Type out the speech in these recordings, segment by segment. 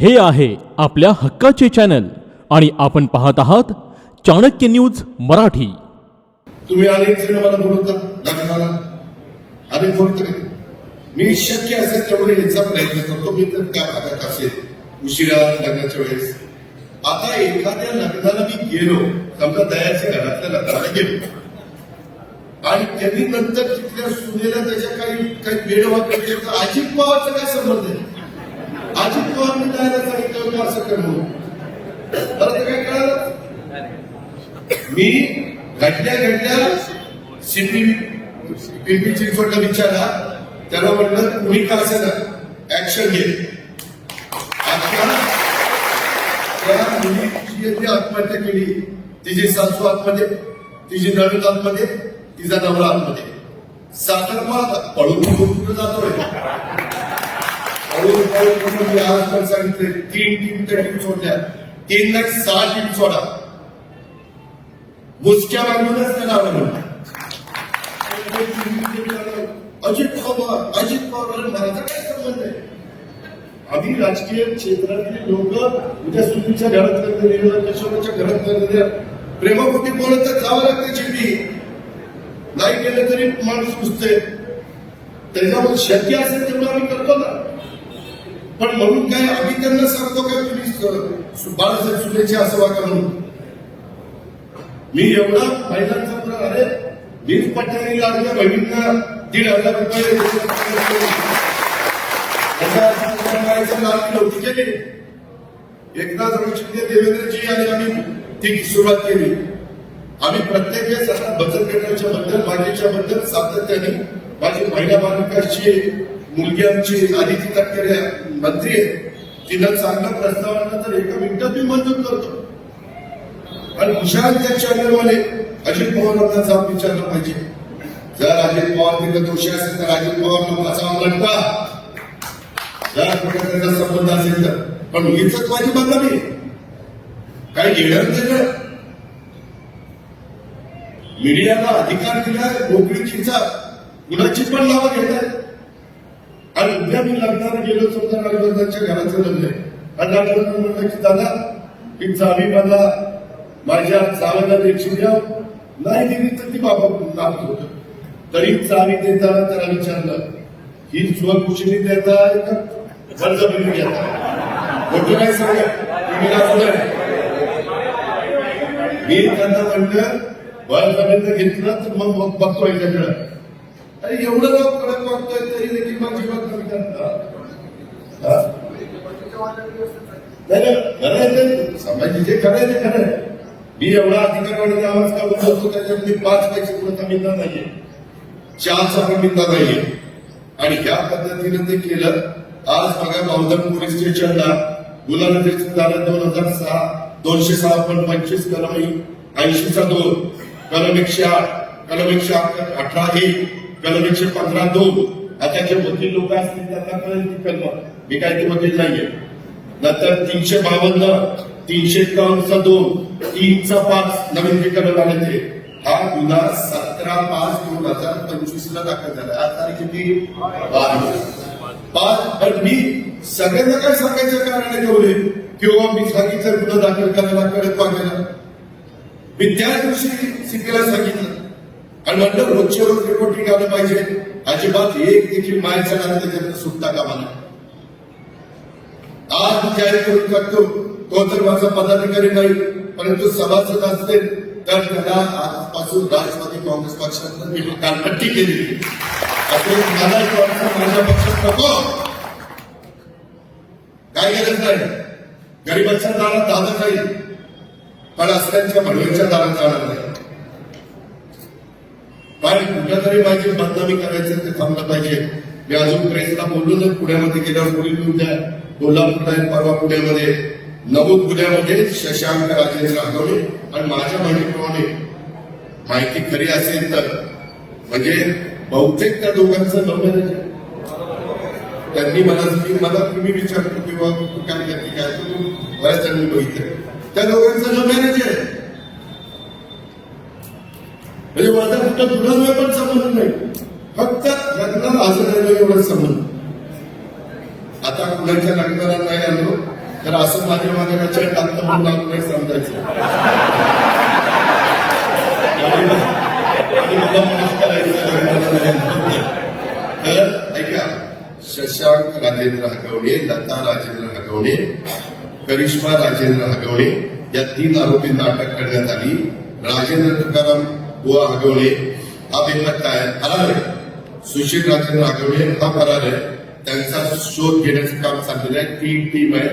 हे आहे आपल्या हक्काचे चॅनल आणि आपण पाहत आहात चाणक्य न्यूज मराठी. तुम्ही अनेक जण मला बोलवता लग्नाला अनेक बोलतोय मी शक्य असेल तेवढे यायचा प्रयत्न करतो. मी तर काय भागात असेल उशिरा लग्नाच्या वेळेस. आता एखाद्या लग्नाला मी गेलो समजा दयाच्या घरातल्या लग्नाला गेलो. आणि त्यांनी नंतर तिथल्या सुनेला त्याच्या काही काही वेळ वाटत अजिबात काय संबंध आहे अजित पवारने द्यायला सांगितलं होतं असं कर म्हणून मला काय कळालं? मी घडल्या घडल्या सिटी पिंपरी चिंचवडला विचारा त्याला म्हटलं तुम्ही का असेल ऍक्शन घे त्या मुलीची आत्महत्या केली तिची सासू आतमध्ये तिची नवीन आतमध्ये तिचा नवरा आतमध्ये साखरमा पळून जातोय पळून पळून पळून मी आज सांगितले तीन टीम त्या टीम सोडल्या तीन नाही सहा टीम सोडा मुसक्या बांधूनच अजित पवार अजित पवार माझा काय संबंध. आहे आम्ही राजकीय क्षेत्रातले लोक उद्या सुनीलच्या घरात लग्न दिलं घरात लग्न प्रेमापोटी बोलत तर जावं लागते चिठी नाही केलं तरी माणूस सुचते त्याच्यामध्ये शक्य असेल तेवढं आम्ही करतो ना पण म्हणून काय आम्ही त्यांना सांगतो काय तुम्ही बाळासाहेब सुनेचे असं वागा म्हणून. मी एवढा महिलांचा पुरा अरे मीच पट्ट्याने लागल्या बहिणींना दीड हजार रुपये त्याचा करायचं नव्हती केली शिंदे देवेंद्रजी आणि आम्ही ती सुरुवात केली. आम्ही प्रत्येक वेळेस आता बचत गटाच्या बद्दल बाकीच्या बद्दल सातत्याने माझी महिला बालकाची मुलग्यांची आदिती तटकरे मंत्री आहे तिला चांगला प्रस्ताव आणला तर एका मिनिटात मी मंजूर करतो. पण हुशार त्या चॅनलवाले अजित पवारांना जाऊन विचारलं पाहिजे. जर अजित पवार तिथे दोषी असेल तर अजित पवारला वाचावं लढता जर कुठे त्याचा संबंध असेल तर. पण उगीच माझी बदनामी काही येणार त्याचं मीडियाला अधिकार दिलाय नोकरीचा कुणाची पण नावं घेतात आणि मी लग्नाला गेलो समजा राजवर्धनच्या घराचं लग्न आहे. आणि राजवर्धन म्हणलं की दादा ही चावी मला माझ्या चावाला देखील द्या नाही दिली तर ती बाबा नाव होत तरी चावी देताना त्याला विचारलं ही स्वखुशीने देता का? बळजबरी घेता मोठं काय सांगा? तुम्ही मी त्यांना म्हणलं बळजबरीनं घेतलं तर मग बघतोय बघतो अरे एवढं राव कडक वागतोय तरी देखील माझी बात नाही खरं आहे जे खरं आहे ते खरं आहे मी एवढा अधिकारवाणी आवाज का बोलतो त्याच्यात मी पाच पैसे कुणाचा मिळणार नाहीये. चारचा पण मिळणार नाहीये. आणि ह्या पद्धतीने ते केलं आज बघा बावधन पोलीस स्टेशनला गुन्हा रजिस्टर दोन हजार सहा दोनशे सहा पण पंचवीस कलम ऐंशीचा दोन कलम एकशे आठ कलम एकशे अठरा एक कलम एकशे पंधरा दोन. आता जे वकील लोक असतील त्यांना कळेल ती कलम. मी काय ते वकील नाहीये. नंतर तीनशे बावन्न तीनशे एकावन्नचा दोन तीनचा पाच नवीन जे कलम आले ते हा गुन्हा सतरा पाच दोन हजार पंचवीस ला दाखल झाला. आज तारीख किती बावीस पाच पण मी सगळ्यांना काय सांगायचं कारण ठेवले किंवा मी सांगितलं गुन्हा दाखल करायला कडक वागायला. मी त्या दिवशी सीपीला सांगितलं. आणि म्हटलं रोजच्या रिपोर्ट रिपोर्टिंग आलं पाहिजे. अजिबात एक देखील मायचा कारण त्याच्यात सुटता कामा आज मी जाहीर करून टाकतो तो तर माझा पदाधिकारी नाही परंतु सभासद असतील तर त्याला आजपासून राष्ट्रवादी काँग्रेस पक्षानं मी कालपट्टी केली. असे मला माझ्या पक्षात नको. काय गरज नाही. गरीबाच्या दारात दादा जाईल पण असल्याच्या भडव्यांच्या दारात जाणार नाही. पण कुठेतरी माझी बदनामी करायचं ते थांबलं पाहिजे. मी अजून प्रेसला बोललो नाही पुण्यामध्ये गेल्यावर पुढील उद्या कोल्हापूर आहे परवा पुण्यामध्ये. नवोद पुण्यामध्ये शशांक राजेंद्र आठवले आणि माझ्या माहितीप्रमाणे माहिती खरी असेल तर. म्हणजे बहुतेक त्या दोघांचं लग्न आहे. त्यांनी मला मला तुम्ही विचारतो किंवा काय करते काय तू बऱ्याच जणांनी बघितलं. त्या दोघांचं लव्ह मॅरेज आहे म्हणजे माझा दुरान्वय पण संबंध नाही. फक्त लग्नाला हजर राहिलो एवढंच संबंध. आता कुणाच्या लग्नाला नाही आलो तर असं माझ्या मागे चेक टाकतं म्हणून आपण नाही समजायचं. ऐका शशांक राजेंद्र हगवणे लता राजेंद्र हगवणे करिश्मा राजेंद्र हगवणे या तीन आरोपींना अटक करण्यात आली. राजेंद्र तुकाराम बुवा आगवणे हा बेपत्ता आहे फरार आहे सुशील राजेंद्र हगवणे हा फरार आहे. त्यांचा शोध घेण्याचं काम सांगितलं आहे. तीन टीम आहे.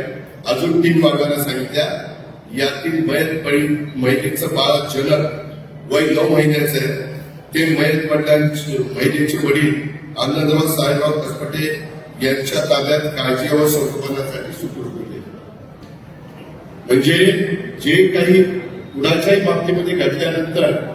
अजून टीम मागवायला सांगितल्या. यातील मयत पडी महिलेचं बाळ जनक वय नऊ महिन्याचं आहे. ते मयत वडिलांचे महिलेचे वडील अण्णाजवळ साहेबराव कसपटे यांच्या ताब्यात काळजी व संगोपनासाठी सुपूर्द केले. म्हणजे जे काही कुणाच्याही बाबतीमध्ये घडल्यानंतर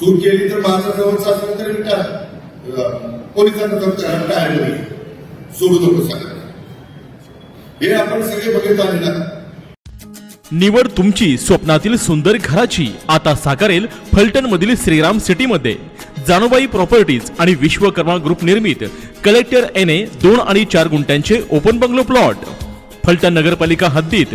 चूक केली तर माझा जवळचा असेल तर काय पोलिसांना काय नाही. सोडू नको सांगा हे आपण सगळे बघित आले ना. निवड तुमची स्वप्नातील सुंदर घराची. आता साकारेल फलटण मधील श्रीराम सिटी मध्ये प्रॉपर्टीज आणि विश्वकर्मा ग्रुप निर्मित. कलेक्टर एन ए दोन आणि चार गुंठ्यांचे ओपन बंगलो प्लॉट. फलटण नगरपालिका हद्दीत.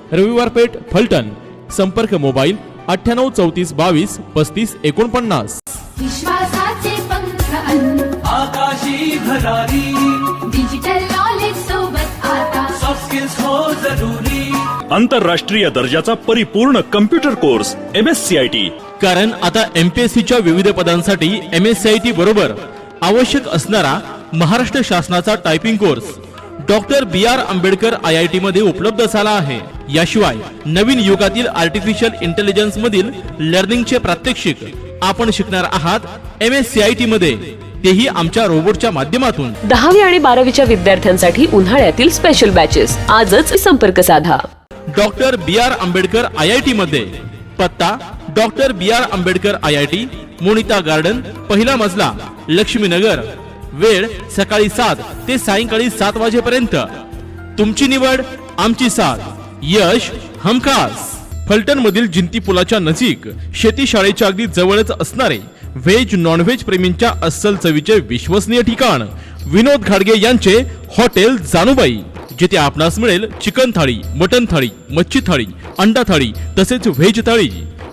रविवार पेठ फलटण. संपर्क मोबाईल अठ्ठ्याण्णव चौतीस बावीस पस्तीस एकोणपन्नास. विश्वासाचे पंख अनु आकाशी भरारी. डिजिटल नॉलेज सोबत आता. सॉफ्ट स्किल्स हो जरुरी. आंतरराष्ट्रीय दर्जाचा परिपूर्ण computer course M S C I T कारण आता एमपीएससीच्या विविध पदांसाठी M S C I T बरोबर आवश्यक असणारा महाराष्ट्र शासनाचा typing course doctor B R Ambedkar I I T मध्ये उपलब्ध झाला आहे. याशिवाय नवीन युगातील आर्टिफिशियल इंटेलिजन्स मधील लर्निंगचे प्रात्यक्षिक आपण शिकणार आहात M S C I T मध्ये. तेही आमच्या रोबोटच्या माध्यमातून. दहावी आणि बारावीच्या विद्यार्थ्यांसाठी उन्हाळ्यातील स्पेशल बॅचेस आजच संपर्क साधा. Doctor B R Ambedkar I I T मध्ये पत्ता doctor B R Ambedkar I I T Monita garden पहिला मजला लक्ष्मीनगर. वेळ सकाळी सात ते सायंकाळी सात वाजेपर्यंत. तुमची निवड आमची साथ. यश हमखास. फलटण मधील जिंती पुलाच्या नजीक शेती शाळेच्या अगदी जवळच असणारे व्हेज नॉनव्हेज प्रेमींच्या अस्सल चवीचे विश्वसनीय ठिकाण विनोद घाडगे यांचे हॉटेल जानुबाई जिथे आपणास मिळेल चिकन थाळी मटन थाळी मच्छी थाळी अंडा थाळी तसेच व्हेज थाळी.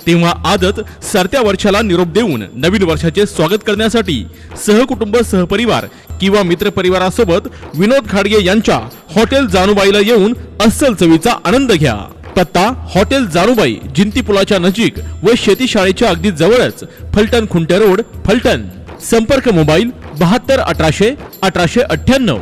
तेव्हा आजच सरत्या वर्षाला निरोप देऊन नवीन वर्षाचे स्वागत करण्यासाठी सहकुटुंब सहपरिवार किंवा मित्रपरिवारासोबत विनोद खाडगे यांच्या हॉटेल जानुबाईला येऊन अस्सल चवीचा आनंद घ्या. पत्ता हॉटेल जानुबाई जिंती पुलाच्या नजीक व शेती शाळेच्या अगदी जवळच फलटण खुंटे रोड फलटण. संपर्क मोबाईल बहात्तर अठराशे अठराशे अठ्ठ्याण्णव.